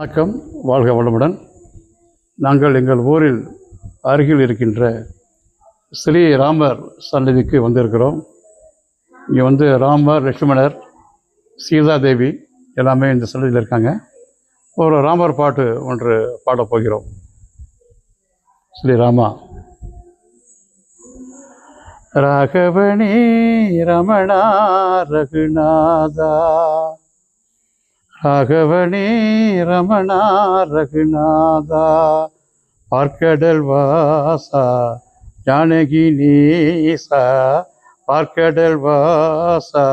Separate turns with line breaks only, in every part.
வணக்கம். வாழ்க வளமுடன். நாங்கள் எங்கள் ஊரில் அருகில் இருக்கின்ற ஸ்ரீ ராமர் சன்னதிக்கு வந்திருக்கிறோம். இங்கே வந்து ராமர் லட்சுமணர் சீதாதேவி எல்லாமே இந்த சன்னதியில் இருக்காங்க. ஒரு ராமர் பாட்டு ஒன்று பாடப் போகிறோம். ஸ்ரீ ராமா. ராகவனே ரமணா ரகுநாதா. ராகவனே ரமணா ரகுநாதா பார்க்கடல் வாசா ஜானகி நேசா பார்க்கடல் வாசா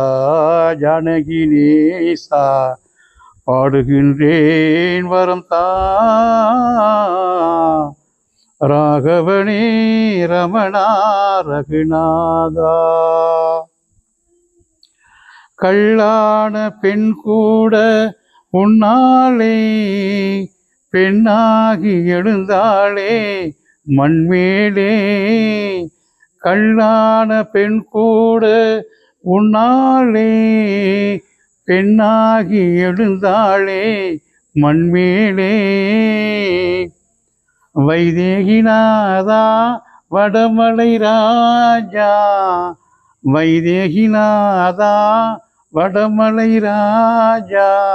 ஜானகி நேசா பாடுகின்றேன் வரம் தா ராகவனே ரமணா ரகுநாதா கல்லான பெண் கூட உன்னாலே பெண்ணாகி எழுந்தாளே மண்மேலே. கல்லான பெண் கூட உன்னாலே பெண்ணாகி எழுந்தாளே மண்மேலே. வைதேகிநாதா வடமலை ராஜா. வைதேகிநாதா வடமலை ராஜா.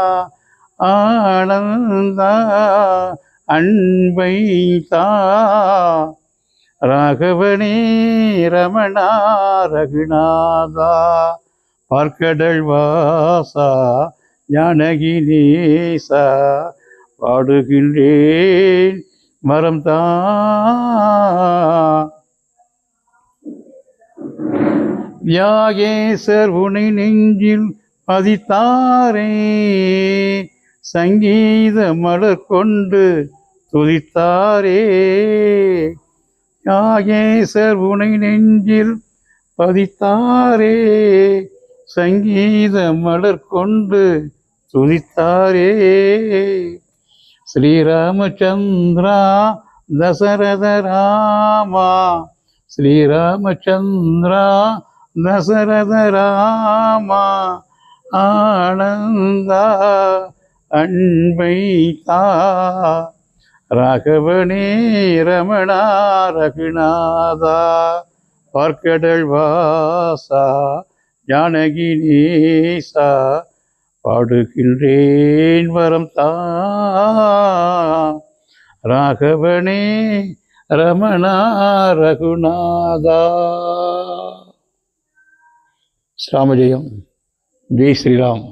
ஆனந்தா அன்பை தா. ராகவனே ரமணா ரகுநாதா. பார்க்கடல் வாசா ஜானகி பாடுகின்றேன் மரம் தா. வியாகேசர் உனை நெஞ்சில் பதித்தாரே. சங்கீத மலர் கொண்டு துதித்தாரே. யாகேசர் உனை நெஞ்சில் பதித்தாரே. சங்கீத மலர் கொண்டு துதித்தாரே. ஸ்ரீராமச்சந்திரா தசரத ராமா. ஸ்ரீராமச்சந்திரா தசரத ராமா. ஆனந்தா அன்பை தா ராகவனே ரமணா ரகுநாதா. பார்க்கடல் வாசா ஜானகினேசா பாடுகின்றேன் வரம் தா ராகவனே ரமணா ரகுநாதா. ஸ்ராமஜெயம் ஜெய் ஸ்ரீராம்.